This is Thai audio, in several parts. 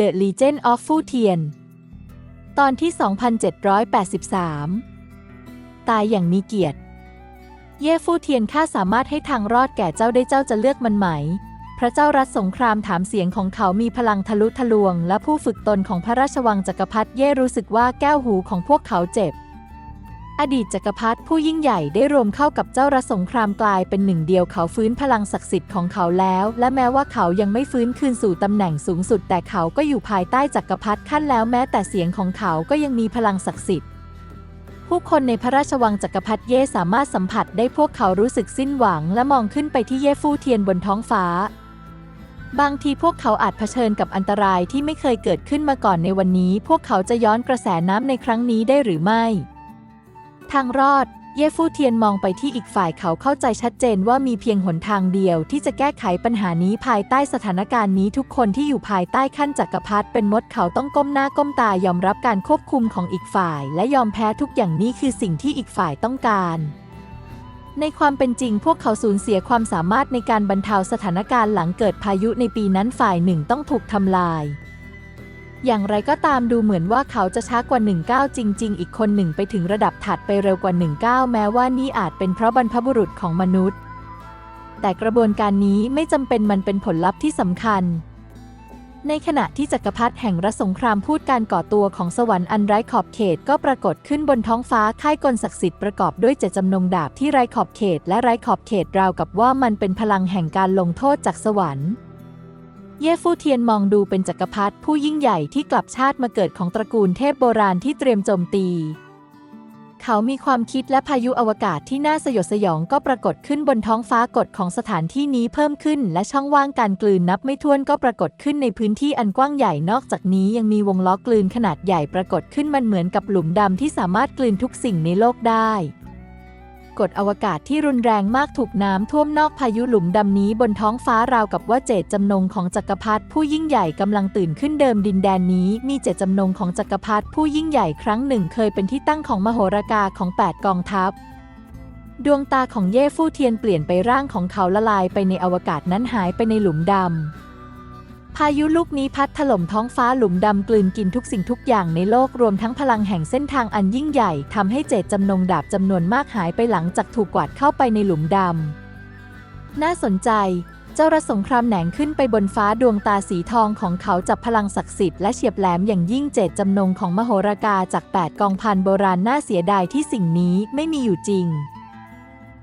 The Legend of Fu Tian ตอนที่ 2783 ตายอย่างมีเกียรติ เย่ฟู่เทียนข้าสามารถให้ทางรอดแก่เจ้าได้เจ้าจะเลือกมันไหม พระเจ้ารัฐสงครามถามเสียงของเขามีพลังทะลุทะลวง และผู้ฝึกตนของพระราชวังจักรพรรดิเย่รู้สึกว่าแก้วหูของพวกเขาเจ็บ อดีตจักรพรรดิผู้ยิ่งใหญ่ได้รวมเข้ากับเจ้ารัสงครามกลายเป็นหนึ่งเดียวเขาฟื้นพลังศักดิ์สิทธิ์ของเขาแล้ว และแม้ว่าเขายังไม่ฟื้นคืนสู่ตำแหน่งสูงสุด แต่เขาก็อยู่ภายใต้จักรพรรดิขั้นแล้วแม้แต่เสียงของเขาก็ยังมีพลังศักดิ์สิทธิ์ผู้คนในพระราชวังจักรพรรดิเย่สามารถสัมผัสได้พวกเขารู้สึกสิ้นหวัง และมองขึ้นไปที่เย่ฟู่เทียนบนท้องฟ้า บางทีพวกเขาอาจเผชิญกับอันตรายที่ไม่เคยเกิดขึ้นมาก่อนในวันนี้ พวกเขาจะย้อนกระแสน้ำในครั้งนี้ได้หรือไม่ ทางรอด เย่ฟู่เทียนมองไปที่อีกฝ่ายเขาเข้าใจชัดเจนว่ามีเพียงหนทางเดียวที่จะแก้ไขปัญหานี้ภายใต้สถานการณ์นี้ทุกคนที่อยู่ภายใต้ขั้นจักรพรรดิเป็นมดเขาต้องก้มหน้าก้มตายอมรับการควบคุมของอีกฝ่าย และยอมแพ้ทุกอย่างนี้คือสิ่งที่อีกฝ่ายต้องการในความเป็นจริงพวกเขาสูญเสียความสามารถในการบรรเทาสถานการณ์หลังเกิดพายุในปีนั้นฝ่ายหนึ่งต้องถูกทำลาย อย่างไรก็ตามดูเหมือนว่าเขาจะช้ากว่า 19 จริง ๆ อีกคนหนึ่งไปถึงระดับถัดไปเร็วกว่า 19 แม้ว่านี่อาจเป็นเพราะบรรพบุรุษของมนุษย์ แต่กระบวนการนี้ไม่จำเป็นมันเป็นผลลัพธ์ที่สำคัญ ในขณะที่จักรพรรดิแห่งรัสงครามพูดการก่อตัวของสวรรค์อันไร้ขอบเขตก็ปรากฏขึ้นบนท้องฟ้าค่ายกลศักดิ์สิทธิ์ประกอบด้วยเจตจำนงดาบที่ไร้ขอบเขตและไร้ขอบเขตราวกับว่ามันเป็นพลังแห่งการลงโทษจากสวรรค์ เย่ฟู่เทียนมองดูเป็นจักรพรรดิผู้ยิ่งใหญ่ที่กลับชาติมาเกิดของตระกูลเทพโบราณที่เตรียมโจมตี เขามีความคิดและพายุอวกาศที่น่าสยดสยองก็ปรากฏขึ้นบนท้องฟ้ากฎของสถานที่นี้เพิ่มขึ้น และช่องว่างการกลืนนับไม่ถ้วนก็ปรากฏขึ้นในพื้นที่อันกว้างใหญ่นอกจากนี้ยังมีวงล้อกลืนขนาดใหญ่ปรากฏขึ้นมันเหมือนกับหลุมดำที่สามารถกลืนทุกสิ่งในโลกได้ กฎอวกาศที่รุนแรงมากถูกน้ำท่วมนอกพายุหลุมดำนี้บนท้องฟ้าราวกับว่าเจตจำนงของจักรพรรดิผู้ยิ่งใหญ่กำลังตื่นขึ้นเดิมดินแดนนี้ มีเจตจำนงของจักรพรรดิผู้ยิ่งใหญ่ครั้งหนึ่งเคยเป็นที่ตั้งของมโหรากาของ 8 กองทัพ ดวงตาของเย่ฟู่เทียนเปลี่ยนไปร่างของเขาละลายไปในอวกาศนั้นหายไปในหลุมดำ พายุลูกนี้พัดถล่มท้องฟ้าหลุมดำกลืนกินทุกสิ่งทุกอย่างในโลกรวมทั้งพลังแห่งเส้นทางอันยิ่งใหญ่ทำให้เจตจำนงดาบจำนวนมากหายไปหลังจากถูกกวาดเข้าไปในหลุมดำ น่าสนใจ เจ้าระสงครามแหนงขึ้นไปบนฟ้าดวงตาสีทองของเขาจับพลังศักดิ์สิทธิ์และเฉียบแหลมอย่างยิ่งเจตจำนงของมโหรากาจาก 8 กองพันโบราณน่าเสียดายที่สิ่งนี้ไม่มีอยู่จริง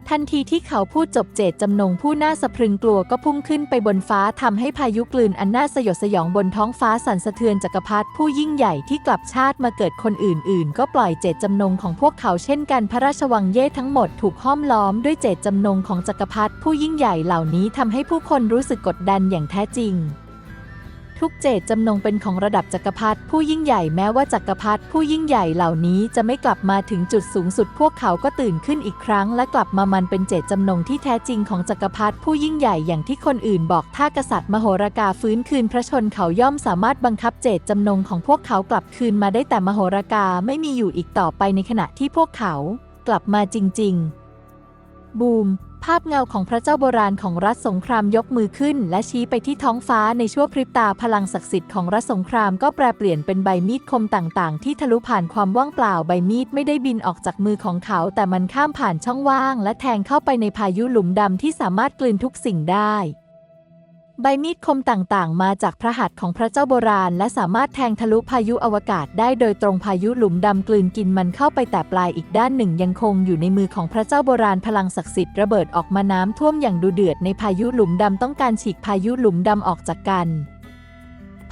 ทันทีที่เขาพูดจบเจตจำนงผู้น่าสะพรึงกลัวก็พุ่งขึ้นไปบนฟ้าทำให้พายุกลืนอันน่าสยดสยองบนท้องฟ้าสั่นสะเทือนจักรพรรดิผู้ยิ่งใหญ่ที่กลับชาติมาเกิดคนอื่น ๆ ก็ปล่อยเจตจำนงของพวกเขาเช่นกันพระราชวังเย่ทั้งหมดถูกห้อมล้อมด้วยเจตจำนงของจักรพรรดิผู้ยิ่งใหญ่เหล่านี้ทำให้ผู้คนรู้สึกกดดันอย่างแท้จริง ทุกเจตจำนงเป็นของระดับจักรพรรดิผู้ยิ่งใหญ่แม้ว่าจักรพรรดิผู้ยิ่งใหญ่เหล่านี้จะไม่กลับมาถึงจุดสูงสุดพวกเขาก็ตื่นขึ้นอีกครั้ง และกลับมามันเป็นเจตจำนงที่แท้จริงของจักรพรรดิผู้ยิ่งใหญ่อย่างที่คนอื่นบอกถ้ากษัตริย์มโหรากาฟื้นคืนพระชนเขาย่อมสามารถบังคับเจตจำนงของพวกเขากลับคืนมาได้แต่มโหรากาไม่มีอยู่อีกต่อไปในขณะที่พวกเขา กลับมาจริง ๆ บูม ภาพเงาของพระเจ้าโบราณของรัฐสงครามยกมือขึ้น และชี้ไปที่ท้องฟ้าในชั่วพริบตาพลังศักดิ์สิทธิ์ของรัฐสงครามก็แปรเปลี่ยนเป็นใบมีดคมต่างๆ ที่ทะลุผ่านความว่างเปล่าใบมีดไม่ได้บินออกจากมือของเขา แต่มันข้ามผ่านช่องว่าง และแทงเข้าไปในพายุหลุมดำที่สามารถกลืนทุกสิ่งได้ ใบมีดคมต่างๆ มาจากพระหัตถ์ของพระเจ้าโบราณ และสามารถแทงทะลุพายุอวกาศได้โดยตรงพายุหลุมดำกลืนกินมันเข้าไปแต่ปลายอีกด้านหนึ่งยังคงอยู่ในมือของพระเจ้าโบราณพลังศักดิ์สิทธิ์ระเบิดออกมาน้ำท่วมอย่างดูเดือดในพายุหลุมดำต้องการฉีกพายุหลุมดำออกจากกัน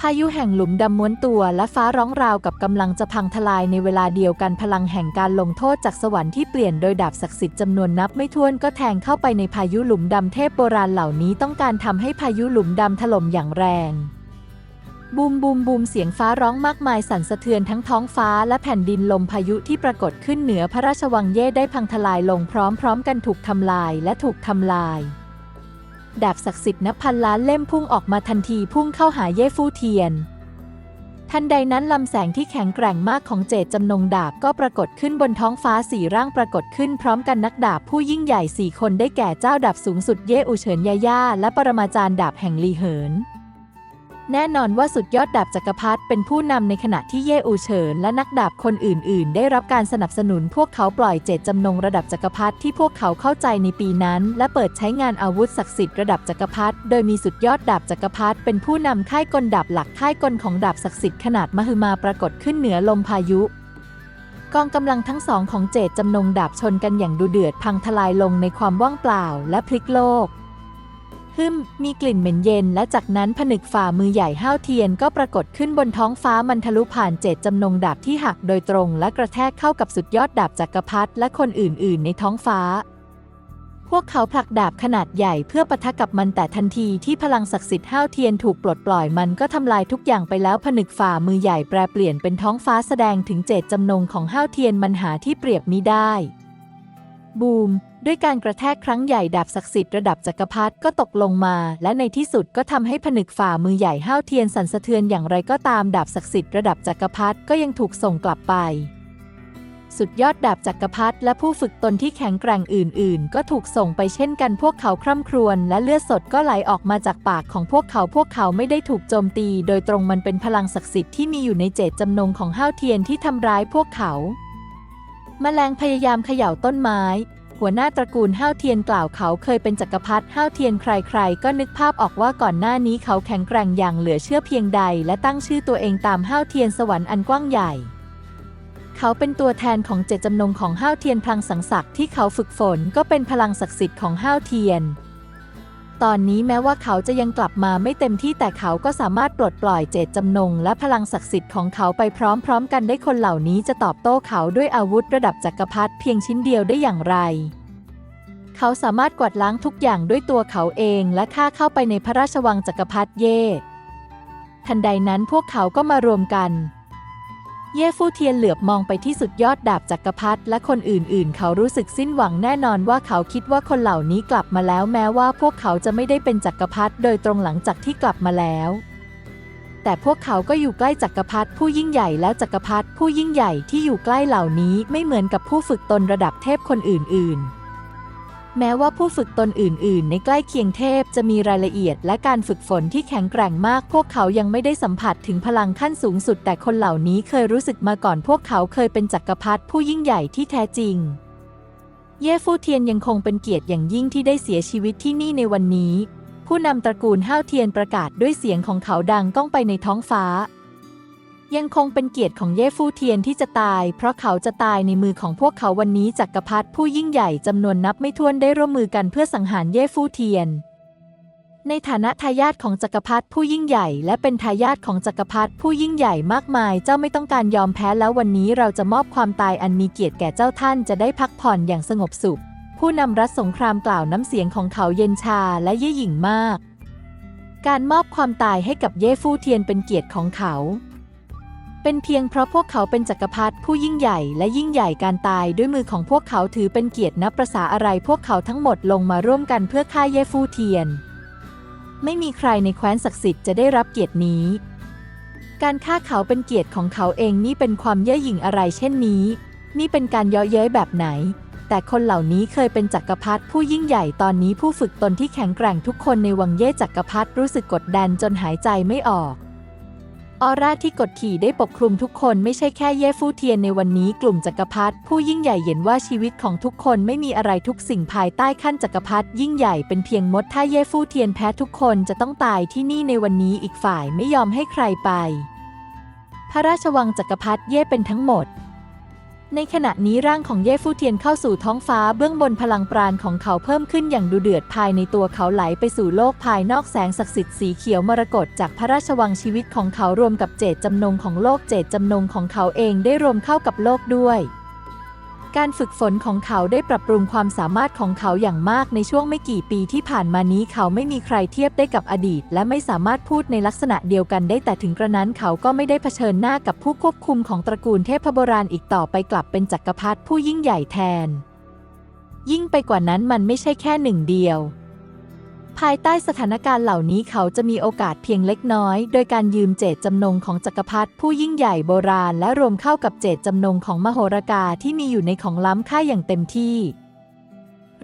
พายุแห่งหลุมดำม้วนตัวและฟ้าร้องราวกับกำลังจะพังทลายในเวลาเดียวกันพลังแห่งการลงโทษจากสวรรค์ที่เปลี่ยนโดยดาบศักดิ์สิทธิ์จำนวนนับไม่ถ้วนก็แทงเข้าไปในพายุหลุมดำเทพโบราณเหล่านี้ต้องการทำให้พายุหลุมดำถล่มอย่างแรงบูมบูมบูมเสียงฟ้าร้องมากมายสั่นสะเทือนทั้งท้องฟ้าและแผ่นดินลมพายุที่ปรากฏขึ้นเหนือพระราชวังเย่ได้พังทลายลงพร้อมๆกันถูกทำลายและถูกทำลาย ดาบศักดิ์สิทธิ์นับพันล้านเล่มพุ่งออกมาทันทีพุ่งเข้าหาเย่ฟู่เทียน ทันใดนั้นลำแสงที่แข็งแกร่งมากของเจตจำนงดาบก็ปรากฏขึ้นบนท้องฟ้าสี่ร่างปรากฏขึ้นพร้อมกันนักดาบผู้ยิ่งใหญ่สี่คนได้แก่เจ้าดาบสูงสุดเย่อูเฉินยาย่าและปรมาจารย์ดาบแห่งลีเหิน แน่นอนว่าสุดยอดดาบจักรพรรดิเป็นผู้นำในขณะที่เย่อูเฉินและนักดาบคนอื่น ๆ ได้รับการสนับสนุนพวกเขาปล่อยเจตจำนงระดับจักรพรรดิที่พวกเขาเข้าใจในปีนั้น และเปิดใช้งานอาวุธศักดิ์สิทธิ์ระดับจักรพรรดิโดยมีสุดยอดดาบจักรพรรดิเป็นผู้นำค่ายกลดาบหลักค่ายกลของดาบศักดิ์สิทธิ์ขนาดมหึมาปรากฏขึ้นเหนือลมพายุกองกำลังทั้งสองของเจตจำนงดาบชนกันอย่างดุเดือดพังทลายลงในความว่างเปล่าและพลิกโลก ฮึมมีกลิ่นเหม็นเย็น และจากนั้นผนึกฝ่ามือใหญ่ห้าวเทียนก็ปรากฏขึ้นบนท้องฟ้ามันทะลุผ่านเจตจำนงดาบที่หักโดยตรงและกระแทกเข้ากับสุดยอดดาบจักรพรรดิและคนอื่น ๆ ในท้องฟ้า พวกเขาผลักดาบขนาดใหญ่เพื่อปะทะกับมันแต่ทันทีที่พลังศักดิ์สิทธิ์ห้าวเทียนถูกปลดปล่อยมันก็ทำลายทุกอย่างไปแล้วผนึกฝ่ามือใหญ่แปรเปลี่ยนเป็นท้องฟ้าแสดงถึงเจตจำนงของห้าวเทียนมันหาที่เปรียบมิได้ บูม ด้วยการกระแทกครั้งใหญ่ดาบศักดิ์สิทธิ์ระดับจักรพรรดิก็ตกลงมา และในที่สุดก็ทำให้ผนึกฝ่ามือใหญ่ห้าวเทียนสั่นสะเทือนอย่างไรก็ตามดาบศักดิ์สิทธิ์ระดับจักรพรรดิก็ยังถูกส่งกลับไป สุดยอดดาบจักรพรรดิและผู้ฝึกตนที่แข็งแกร่งอื่น ๆ ก็ถูกส่งไปเช่นกันพวกเขาคร่ำครวญและเลือดสดก็ไหลออกมาจากปากของพวกเขาพวกเขาไม่ได้ถูกโจมตี โดยตรงมันเป็นพลังศักดิ์สิทธิ์ที่มีอยู่ในเจตจำนงของห้าวเทียนที่ทำร้ายพวกเขาแมลงพยายามเขย่าต้นไม้ หัวหน้าตระกูลห้าวเทียนกล่าวเขาเคยเป็นจักรพรรดิห้าวเทียนใครๆ ก็นึกภาพออกว่าก่อนหน้านี้เขาแข็งแกร่งอย่างเหลือเชื่อเพียงใด และตั้งชื่อตัวเองตามห้าวเทียนสวรรค์อันกว้างใหญ่ เขาเป็นตัวแทนของเจตจำนงของห้าวเทียนพลังสังสักดิ์ที่เขาฝึกฝนก็เป็นพลังศักดิ์สิทธิ์ของห้าวเทียน ตอนนี้แม้ว่าเขาจะยังกลับมาไม่เต็มที่แต่เขาก็สามารถปลดปล่อยเจตจำนง และพลังศักดิ์สิทธิ์ของเขาไปพร้อมๆ กันได้คนเหล่านี้จะตอบโต้เขาด้วยอาวุธระดับจักรพรรดิเพียงชิ้นเดียวได้อย่างไร เขาสามารถกวาดล้างทุกอย่างด้วยตัวเขาเองและฆ่าเข้าไปในพระราชวังจักรพรรดิเย่ทันใดนั้นพวกเขาก็มารวมกัน เย่ฟู่เทียนเหลือบมองไปที่สุดยอดดาบจักรพรรดิและคนอื่นๆ เขารู้สึกสิ้นหวังแน่นอนว่าเขาคิดว่าคนเหล่านี้กลับมาแล้วแม้ว่าพวกเขาจะไม่ได้เป็นจักรพรรดิโดยตรงหลังจากที่กลับมาแล้ว แต่พวกเขาก็อยู่ใกล้จักรพรรดิผู้ยิ่งใหญ่แล้วจักรพรรดิผู้ยิ่งใหญ่ที่อยู่ใกล้เหล่านี้ไม่เหมือนกับผู้ฝึกตนระดับเทพคนอื่นๆ แม้ว่าผู้ฝึกตนอื่น ๆ ในใกล้เคียงเทพจะมีรายละเอียดและการฝึกฝนที่แข็งแกร่งมาก พวกเขายังไม่ได้สัมผัสถึงพลังขั้นสูงสุด แต่คนเหล่านี้เคยรู้สึกมาก่อน พวกเขาเคยเป็นจักรพรรดิผู้ยิ่งใหญ่ที่แท้จริง เย่ฟู่เทียนยังคงเป็นเกียรติอย่างยิ่งที่ได้เสียชีวิตที่นี่ในวันนี้ ผู้นำตระกูลห้าวเทียนประกาศด้วยเสียงของเขาดังก้องไปในท้องฟ้า ยังคงเป็นเกียรติของเย่ฟู่เทียนที่จะตาย เพราะเขาจะตายในมือของพวกเขาวันนี้จักรพรรดิผู้ยิ่งใหญ่จำนวนนับไม่ถ้วนได้ร่วมมือกันเพื่อสังหารเย่ฟู่เทียน ในฐานะทายาทของจักรพรรดิผู้ยิ่งใหญ่ และเป็นทายาทของจักรพรรดิผู้ยิ่งใหญ่มากมาย เจ้าไม่ต้องการยอมแพ้แล้ววันนี้เราจะมอบความตายอันมีเกียรติแก่เจ้าท่านจะได้พักผ่อนอย่างสงบสุข ผู้นำรัฐสงครามกล่าวน้ำเสียงของเขาเย็นชาและเย่หยิ่งมาก การมอบความตายให้กับเย่ฟู่เทียนเป็นเกียรติของเขา เป็นเพียงเพราะพวกเขาเป็นจักรพรรดิผู้ยิ่งใหญ่และยิ่งใหญ่การตายด้วยมือของพวกเขาถือเป็นเกียรตินับประษาอะไรพวกเขาทั้งหมดลงมาร่วมกันเพื่อฆ่าเย่ฟู่เทียน ไม่มีใครในแคว้นศักดิ์สิทธิ์จะได้รับเกียรตินี้ การฆ่าเขาเป็นเกียรติของเขาเองนี่เป็นความเย่อหยิ่งอะไรเช่นนี้ นี่เป็นการเย่อเย้ยแบบไหน แต่คนเหล่านี้เคยเป็นจักรพรรดิผู้ยิ่งใหญ่ตอนนี้ผู้ฝึกตนที่แข็งแกร่งทุกคนในวังเย่จักรพรรดิรู้สึกกดดันจนหายใจไม่ออก ออร่าที่กดขี่ได้ปกคลุมทุกคนไม่ใช่แค่เย่ฟู่เทียนในวันนี้กลุ่มจักรพรรดิผู้ยิ่งใหญ่เห็นว่าชีวิตของทุกคนไม่มีอะไรทุกสิ่งภายใต้ขั้นจักรพรรดิยิ่งใหญ่เป็นเพียงมดถ้าเย่ฟู่เทียนแพ้ทุกคนจะต้องตายที่นี่ในวันนี้อีกฝ่ายไม่ยอมให้ใครไป พระราชวังจักรพรรดิเย่เป็นทั้งหมด ในขณะนี้ร่างของเย่ฟู่เทียนเข้าสู่ท้องฟ้าเบื้องบนพลังปราณของเขาเพิ่มขึ้นอย่างดูเดือดภายในตัวเขาไหลไปสู่โลกภายนอกแสงศักดิ์สิทธิ์สีเขียวมรกตจากพระราชวังชีวิตของเขารวมกับเจตจำนงของโลกเจตจำนงของเขาเองได้รวมเข้ากับโลกด้วย การฝึกฝนของเขาได้ปรับปรุงความสามารถของเขาอย่างมากในช่วงไม่กี่ปีที่ผ่านมานี้เขาไม่มีใครเทียบได้กับอดีต และไม่สามารถพูดในลักษณะเดียวกันได้แต่ถึงกระนั้นเขาก็ไม่ได้เผชิญหน้ากับผู้ควบคุมของตระกูลเทพโบราณอีกต่อไปกลับเป็นจักรพรรดิผู้ยิ่งใหญ่แทน ยิ่งไปกว่านั้นมันไม่ใช่แค่หนึ่งเดียว ภายใต้สถานการณ์เหล่านี้เขาจะมีโอกาสเพียงเล็กน้อย โดยการยืมเจตจำนงของจักรพรรดิผู้ยิ่งใหญ่โบราณ และรวมเข้ากับเจตจำนงของมโหรกาที่มีอยู่ในของล้ำค่าอย่างเต็มที่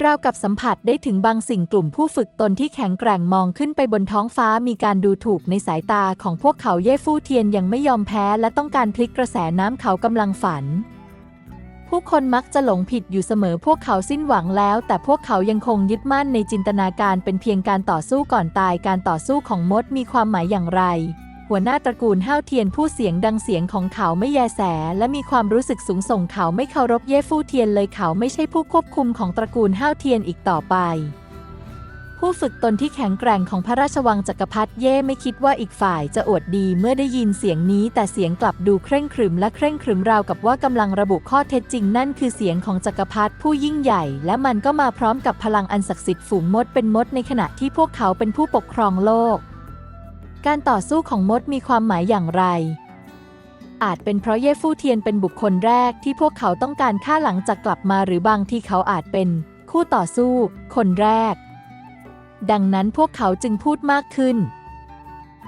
ราวกับสัมผัสได้ถึงบางสิ่งกลุ่มผู้ฝึกตนที่แข็งแกร่งมองขึ้นไปบนท้องฟ้ามีการดูถูกในสายตาของพวกเขาเย่ฟู่เทียนยังไม่ยอมแพ้และต้องการพลิกกระแสน้ำเขากำลังฝัน ผู้คนมักจะหลงผิดอยู่เสมอพวกเขาสิ้นหวังแล้ว แต่พวกเขายังคงยึดมั่นในจินตนาการเป็นเพียงการต่อสู้ก่อนตายการต่อสู้ของมดมีความหมายอย่างไร หัวหน้าตระกูลห้าวเทียนผู้เสียงดังเสียงของเขาไม่แยแส และมีความรู้สึกสูงส่งเขาไม่เคารพเย่ฟู่เทียนเลยเขาไม่ใช่ผู้ควบคุมของตระกูลห้าวเทียนอีกต่อไป ผู้ฝึกตนที่แข็งแกร่งของพระราชวังจักรพรรดิเย่ไม่คิดว่าอีกฝ่ายจะอวดดีเมื่อได้ยินเสียงนี้ แต่เสียงกลับดูเคร่งครึมและเคร่งครึมราวกับว่ากำลังระบุข้อเท็จจริงนั่นคือเสียงของจักรพรรดิผู้ยิ่งใหญ่ และมันก็มาพร้อมกับพลังอันศักดิ์สิทธิ์ฝูงมดเป็นมดในขณะที่พวกเขาเป็นผู้ปกครองโลก การต่อสู้ของมดมีความหมายอย่างไรอาจเป็นเพราะเย่ฟู่เทียนเป็นบุคคลแรกที่พวกเขาต้องการฆ่าหลังจากกลับมาหรือบางที่เขาอาจเป็น คู่ต่อสู้ คนแรก ดังนั้นพวกเขาจึงพูดมากขึ้น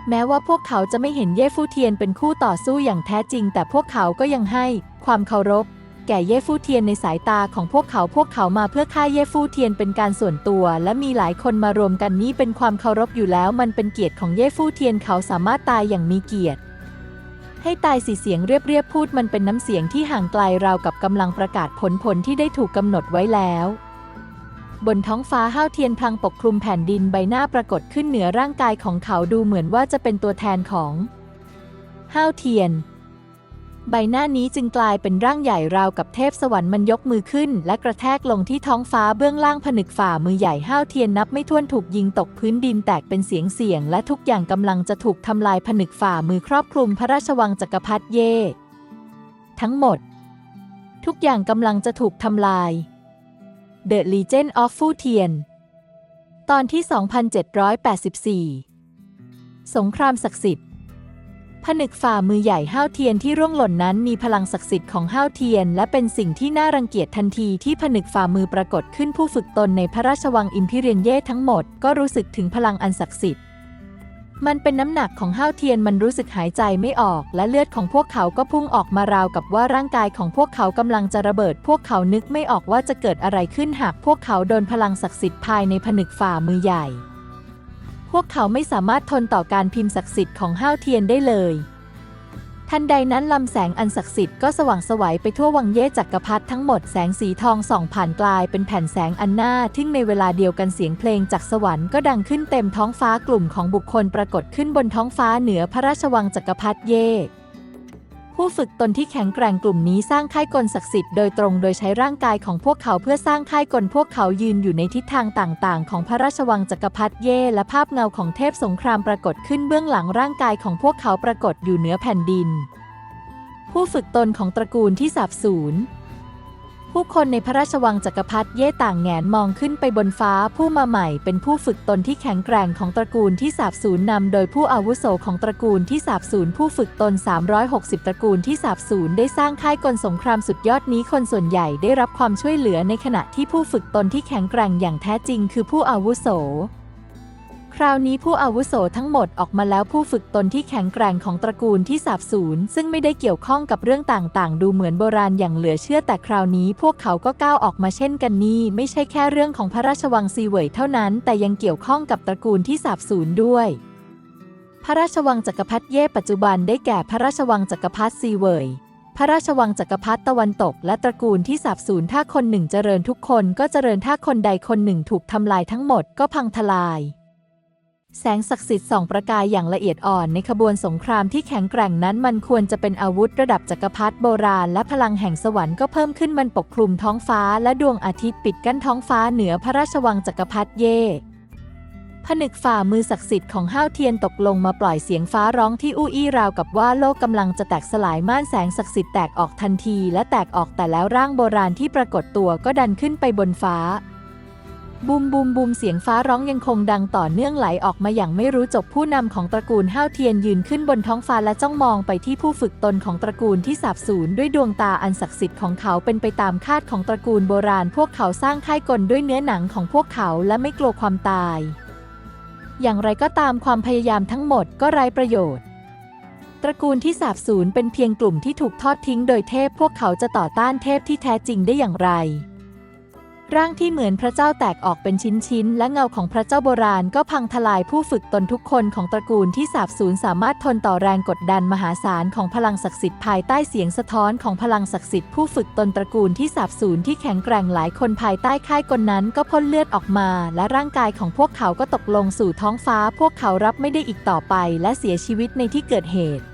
แม้ว่าพวกเขาจะไม่เห็นเย่ฟู่เทียนเป็นคู่ต่อสู้อย่างแท้จริง แต่พวกเขาก็ยังให้ความเคารพ แก่เย่ฟู่เทียนในสายตาของพวกเขาพวกเขามาเพื่อฆ่าเย่ฟู่เทียนเป็นการส่วนตัว และมีหลายคนมารวมกันนี่เป็นความเคารพอยู่แล้ว มันเป็นเกียรติของเย่ฟู่เทียนเขาสามารถตายอย่างมีเกียรติให้ตายสีเสียงเรียบๆพูดมันเป็นน้ำเสียงที่ห่างไกลราวกับกำลังประกาศผลผลที่ได้ถูกกำหนดไว้แล้ว บนท้องฟ้าห้าวเทียนพลังปกคลุมแผ่นดินใบหน้าปรากฏขึ้นเหนือร่างกายของเขาดูเหมือนว่าจะเป็นตัวแทนของห้าวเทียน ใบหน้านี้จึงกลายเป็นร่างใหญ่ราวกับเทพสวรรค์มันยกมือขึ้น และกระแทกลงที่ท้องฟ้าเบื้องล่างผนึกฝ่ามือใหญ่ห้าวเทียนนับไม่ถ้วนถูกยิงตกพื้นดินแตกเป็นเสียงเสียง และทุกอย่างกำลังจะถูกทำลายผนึกฝ่ามือครอบคลุมพระราชวังจักรพรรดิเย่ทั้งหมด ทุกอย่างกำลังจะถูกทำลาย The Legend of Fu Tian ตอนที่ 2784 สงครามศักดิ์สิทธิ์ ผนึกฝ่ามือใหญ่ห้าวเทียนที่ร่วงหล่นนั้นมีพลังศักดิ์สิทธิ์ของห้าวเทียน และเป็นสิ่งที่น่ารังเกียจทันทีที่ผนึกฝ่ามือปรากฏขึ้นผู้ฝึกตนในพระราชวังอิมพิเรียนเย่ทั้งหมด ก็รู้สึกถึงพลังอันศักดิ์สิทธิ์ มันเป็นน้ำหนักของห้าวเทียนมันรู้สึกหายใจไม่ออก และเลือดของพวกเขาก็พุ่งออกมาราวกับว่าร่างกายของพวกเขากำลังจะระเบิด พวกเขานึกไม่ออกว่าจะเกิดอะไรขึ้นหากพวกเขาโดนพลังศักดิ์สิทธิ์ภายในผนึกฝ่ามือใหญ่ พวกเขาไม่สามารถทนต่อการพิมพ์ศักดิ์สิทธิ์ของห้าวเทียนได้เลย ทันใดนั้นลำแสงอันศักดิ์สิทธิ์ก็สว่างสวัยไปทั่ววังเย่จักรพรรดิทั้งหมดแสงสีทองส่องผ่านกลายเป็นแผ่นแสงอันน่าทึ่งในเวลาเดียวกันเสียงเพลงจากสวรรค์ก็ดังขึ้นเต็มท้องฟ้ากลุ่มของบุคคลปรากฏขึ้นบนท้องฟ้าเหนือพระราชวังจักรพรรดิเย่ ผู้ฝึกตนที่แข็งแกร่งกลุ่มนี้สร้างค่ายกลศักดิ์สิทธิ์โดยตรงโดยใช้ร่างกายของพวกเขาเพื่อสร้างค่ายกลพวกเขายืนอยู่ในทิศทางต่างๆ ของพระราชวังจักรพรรดิเย่และภาพเงาของเทพสงครามปรากฏขึ้นเบื้องหลังร่างกายของพวกเขาปรากฏอยู่เหนือแผ่นดิน ผู้ฝึกตนของตระกูลที่สาบสูญ ผู้คนในพระราชวังจักรพรรดิเย่ต่างแงนมองขึ้นไปบนฟ้าผู้มาใหม่เป็นผู้ฝึกตนที่แข็งแกร่งของตระกูลที่สาบสูญนำโดยผู้อาวุโสของตระกูลที่สาบสูญผู้ฝึกตน 360 ตระกูลที่สาบสูญได้สร้างค่ายกลสงครามสุดยอดนี้คนส่วนใหญ่ได้รับความช่วยเหลือในขณะที่ผู้ฝึกตนที่แข็งแกร่งอย่างแท้จริงคือผู้อาวุโส คราวนี้ผู้อาวุโสทั้งหมดออกมาแล้วผู้ฝึกตนที่แข็งแกร่งของตระกูลที่สาบสูญซึ่งไม่ได้เกี่ยวข้องกับเรื่องต่างๆ ดูเหมือนโบราณอย่างเหลือเชื่อแต่คราวนี้พวกเขาก็ก้าวออกมาเช่นกันนี่ไม่ใช่แค่เรื่องของพระราชวังซีเวยเท่านั้น แต่ยังเกี่ยวข้องกับตระกูลที่สาบสูญด้วยพระราชวังจักรพรรดิเย่ปัจจุบันได้แก่พระราชวังจักรพรรดิซีเวย พระราชวังจักรพรรดิตะวันตก และตระกูลที่สาบสูญถ้าคนหนึ่งเจริญทุกคนก็เจริญถ้าคนใดคนหนึ่งถูกทำลายทั้งหมดก็พังทลาย แสงศักดิ์สิทธิ์ส่องประกายอย่างละเอียดอ่อนในขบวนสงครามที่แข็งแกร่งนั้นมันควรจะเป็นอาวุธระดับจักรพรรดิโบราณและพลังแห่งสวรรค์ก็เพิ่มขึ้นมันปกคลุมท้องฟ้าและดวงอาทิตย์ปิดกั้นท้องฟ้าเหนือพระราชวังจักรพรรดิเย่ผนึกฝ่ามือศักดิ์สิทธิ์ของห้าวเทียนตกลงมาปล่อยเสียงฟ้าร้องที่อู้อี้ราวกับว่าโลกกำลังจะแตกสลายม่านแสงศักดิ์สิทธิ์แตกออกทันทีและแตกออกแต่แล้วร่างโบราณที่ปรากฏตัวก็ดันขึ้นไปบนฟ้า บูมบูมบูมเสียงฟ้าร้องยังคงดังต่อเนื่องไหลออกมาอย่างไม่รู้จบผู้นำของตระกูลห้าวเทียนยืนขึ้นบนท้องฟ้าและจ้องมองไปที่ผู้ฝึกตนของตระกูลที่สาบสูญด้วยดวงตาอันศักดิ์สิทธิ์ของเขาเป็นไปตามคาดของตระกูลโบราณ พวกเขาสร้างค่ายกลด้วยเนื้อหนังของพวกเขาและไม่กลัวความตาย อย่างไรก็ตามความพยายามทั้งหมดก็ไร้ประโยชน์ตระกูลที่สาบสูญเป็นเพียงกลุ่มที่ถูกทอดทิ้งโดยเทพ พวกเขาจะต่อต้านเทพที่แท้จริงได้อย่างไร ร่างที่เหมือนพระเจ้าแตกออกเป็นชิ้นๆ และเงาของพระเจ้าโบราณก็พังทลายผู้ฝึกตนทุกคนของตระกูลที่สาบสูญสามารถทนต่อแรงกดดันมหาศาลของพลังศักดิ์สิทธิ์ภายใต้เสียงสะท้อนของพลังศักดิ์สิทธิ์ผู้ฝึกตนตระกูลที่สาบสูญที่แข็งแกร่งหลายคนภายใต้ค่ายกลนั้นก็พ่นเลือดออกมา และร่างกายของพวกเขาก็ตกลงสู่ท้องฟ้า พวกเขารับไม่ได้อีกต่อไป และเสียชีวิตในที่เกิดเหตุ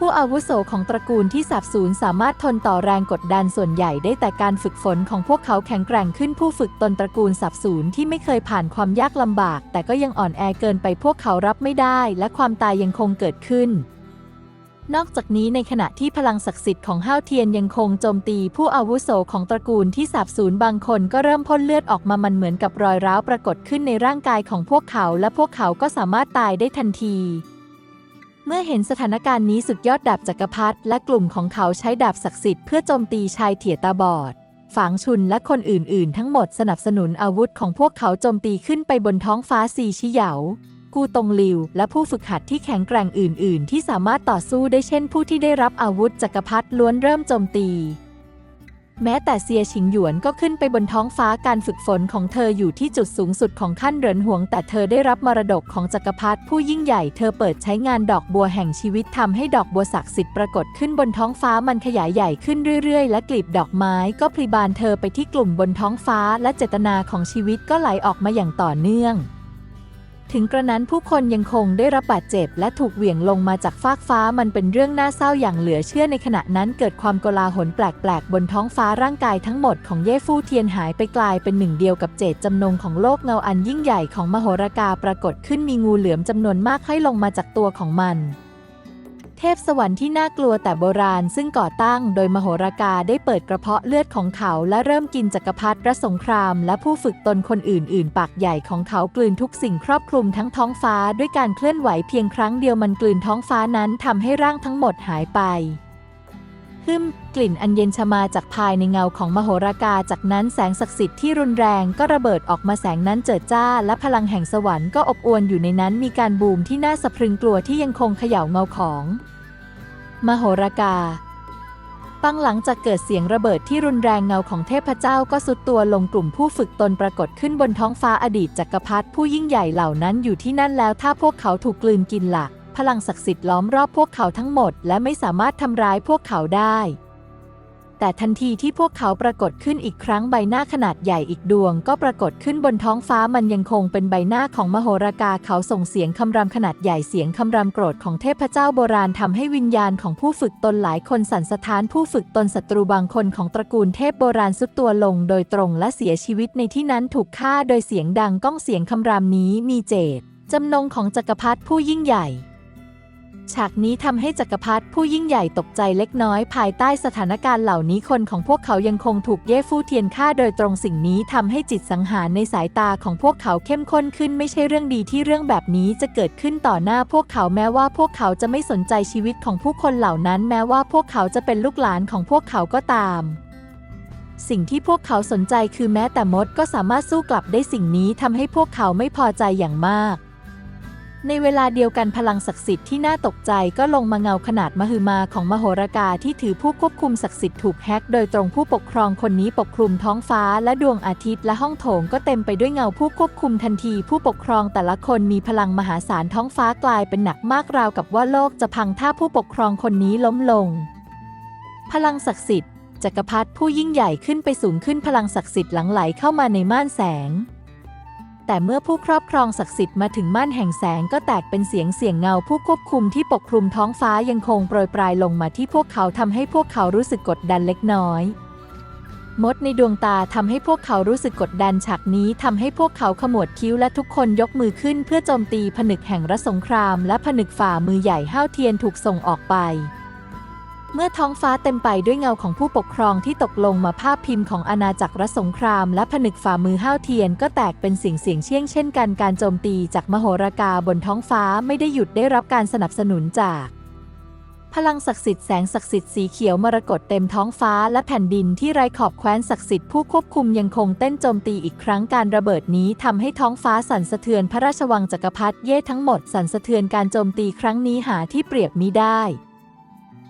ผู้อาวุโสของตระกูลที่สับสูญสามารถทนต่อแรงกดดันส่วนใหญ่ได้แต่การฝึกฝนของพวกเขาแข็งแกร่งขึ้นผู้ฝึกตนตระกูลสับสูญที่ไม่เคยผ่านความยากลำบาก แต่ก็ยังอ่อนแอเกินไปพวกเขารับไม่ได้ และความตายยังคงเกิดขึ้น นอกจากนี้ในขณะที่พลังศักดิ์สิทธิ์ของห้าวเทียนยังคงโจมตี ผู้อาวุโสของตระกูลที่สาบสูญบางคนก็เริ่มพ่นเลือดออกมามันเหมือนกับรอยร้าวปรากฏขึ้นในร่างกายของพวกเขา และพวกเขาก็สามารถตายได้ทันที เมื่อเห็นสถานการณ์นี้สุดยอดดาบจักรพรรดิและกลุ่มของเขาใช้ดาบศักดิ์สิทธิ์เพื่อโจมตีชายเถี่ยตาบอด ฝางชุนและคนอื่นๆ ทั้งหมดสนับสนุนอาวุธของพวกเขาโจมตีขึ้นไปบนท้องฟ้าซีชิเหยากูตงลิว และผู้ฝึกหัดที่แข็งแกร่งอื่น ๆ ที่สามารถต่อสู้ได้เช่นผู้ที่ได้รับอาวุธจักรพรรดิล้วนเริ่มโจมตี แม้แต่เซียชิงหยวนก็ขึ้นไปบนท้องฟ้าการฝึกฝนของเธออยู่ที่จุดสูงสุดของขั้นเหรินหวง แต่เธอได้รับมรดกของจักรพรรดิผู้ยิ่งใหญ่เธอเปิดใช้งานดอกบัวแห่งชีวิตทำให้ดอกบัวศักดิ์สิทธิ์ปรากฏขึ้นบนท้องฟ้ามันขยายใหญ่ขึ้นเรื่อยๆ และกลีบดอกไม้ก็พลีบานเธอไปที่กลุ่มบนท้องฟ้าและเจตนาของชีวิตก็ไหลออกมาอย่างต่อเนื่อง ถึงกระนั้นผู้คนยังคงได้รับบาดเจ็บ และถูกเหวี่ยงลงมาจากฟากฟ้ามันเป็นเรื่องน่าเศร้าอย่างเหลือเชื่อในขณะนั้นเกิดความโกลาหลแปลกๆ บนท้องฟ้าร่างกายทั้งหมดของเย่ฟู่เทียนหายไปกลายเป็นหนึ่งเดียวกับเจตจำนงของโลกเงาอันยิ่งใหญ่ของมโหรากาปรากฏขึ้นมีงูเหลือมจำนวนมากให้ลงมาจากตัวของมัน เทพสวรรค์ที่น่ากลัวแต่โบราณซึ่งก่อตั้งโดยมโหรากาได้เปิดกระเพาะเลือดของเขาและเริ่มกินจักรพรรดิระสงคราม และผู้ฝึกตนคนอื่น ๆ ปากใหญ่ของเขากลืนทุกสิ่งครอบคลุมทั้งท้องฟ้าด้วยการเคลื่อนไหวเพียงครั้งเดียวมันกลืนท้องฟ้านั้นทำให้ร่างทั้งหมดหายไป ฮึมกลิ่นอันเย็นชมาจากภายในเงาของมโหรากา จากนั้นแสงศักดิ์สิทธิ์ที่รุนแรงก็ระเบิดออกมาแสงนั้นเจิดจ้า และพลังแห่งสวรรค์ก็อบอวลอยู่ในนั้นมีการบูมที่น่าสะพรึงกลัวที่ยังคงเขย่าเงาของ มโหรากาปังหลังจากเกิดเสียงระเบิดที่รุนแรงเงาของเทพเจ้าก็สุดตัวลงกลุ่มผู้ฝึกตนปรากฏขึ้นบนท้องฟ้าอดีตจักรพรรดิผู้ยิ่งใหญ่เหล่านั้นอยู่ที่นั่นแล้วถ้าพวกเขาถูกกลืนกินละ่ะ พลังศักดิ์สิทธิ์ล้อมรอบพวกเขาทั้งหมด และไม่สามารถทำร้ายพวกเขาได้ แต่ทันทีที่พวกเขาปรากฏขึ้นอีกครั้งใบหน้าขนาดใหญ่อีกดวง ก็ปรากฏขึ้นบนท้องฟ้ามันยังคงเป็นใบหน้าของมโหรากาเขาส่งเสียงคำรามขนาดใหญ่เสียงคำรามโกรธของเทพเจ้าโบราณทำให้วิญญาณของผู้ฝึกตนหลายคนสั่นสะท้านผู้ฝึกตนศัตรูบางคนของตระกูลเทพโบราณสุดตัวลง โดยตรงและเสียชีวิตในที่นั้นถูกฆ่าโดยเสียงดังก้องเสียงคำรามนี้มีเจตจำนงของจักรพรรดิผู้ยิ่งใหญ่ ฉากนี้ทำให้จักรพรรดิผู้ยิ่งใหญ่ตกใจเล็กน้อยภายใต้สถานการณ์เหล่านี้คนของพวกเขายังคงถูกเย่ฟู่เทียนฆ่าโดยตรงสิ่งนี้ทำให้จิตสังหารในสายตาของพวกเขาเข้มข้นขึ้นไม่ใช่เรื่องดีที่เรื่องแบบนี้จะเกิดขึ้นต่อหน้าพวกเขาแม้ว่าพวกเขาจะไม่สนใจชีวิตของผู้คนเหล่านั้น แม้ว่าพวกเขาจะเป็นลูกหลานของพวกเขาก็ตามสิ่งที่พวกเขาสนใจคือแม้แต่มดก็สามารถสู้กลับได้สิ่งนี้ทำให้พวกเขาไม่พอใจอย่างมาก ในเวลาเดียวกันพลังศักดิ์สิทธิ์ที่น่าตกใจก็ลงมาเงาขนาดมหึมาของมโหรากาที่ถือผู้ควบคุมศักดิ์สิทธิ์ถูกแฮกโดยตรงผู้ปกครองคนนี้ปกคลุมท้องฟ้าและดวงอาทิตย์และห้องโถงก็เต็มไปด้วยเงาผู้ควบคุมทันที ผู้ปกครองแต่ละคนมีพลังมหาศาลท้องฟ้ากลายเป็นหนักมากราวกับว่าโลกจะพังถ้าผู้ปกครองคนนี้ล้มลง พลังศักดิ์สิทธิ์จักรพรรดิผู้ยิ่งใหญ่ขึ้นไปสูงขึ้นพลังศักดิ์สิทธิ์หลังไหลเข้ามาในม่านแสง แต่เมื่อผู้ครอบครองศักดิ์สิทธิ์มาถึงม่านแห่งแสงก็แตกเป็นเสียงเสียงเงาผู้ควบคุมที่ปกคลุมท้องฟ้ายังคงโปรยปลายลงมาที่พวกเขาทำให้พวกเขารู้สึกกดดันเล็กน้อย มดในดวงตาทำให้พวกเขารู้สึกกดดันฉากนี้ทำให้พวกเขาขมวดคิ้วและทุกคนยกมือขึ้นเพื่อโจมตีผนึกแห่งรัสงคราม และผนึกฝ่ามือใหญ่ห้าวเทียนถูกส่งออกไป เมื่อท้องฟ้าเต็มไปด้วยเงาของผู้ปกครองที่ตกลงมาภาพพิมพ์ของอาณาจักรรัสงคราม และผนึกฝ่ามือห้าวเทียนก็แตกเป็นสิ่งเสียงเชี่ยงเช่นกันการโจมตีจากมโหรากาบนท้องฟ้าไม่ได้หยุดได้รับการสนับสนุนจาก พลังศักดิ์สิทธิ์แสงศักดิ์สิทธิ์สีเขียวมรกตเต็มท้องฟ้าและแผ่นดินที่ไร้ขอบแคว้นศักดิ์สิทธิ์ผู้ควบคุมยังคงเต้นโจมตีอีกครั้งการระเบิดนี้ทำให้ท้องฟ้าสั่นสะเทือนพระราชวังจักรพรรดิเย่ทั้งหมดสั่นสะเทือนการโจมตีครั้งนี้หาที่เปรียบมิได้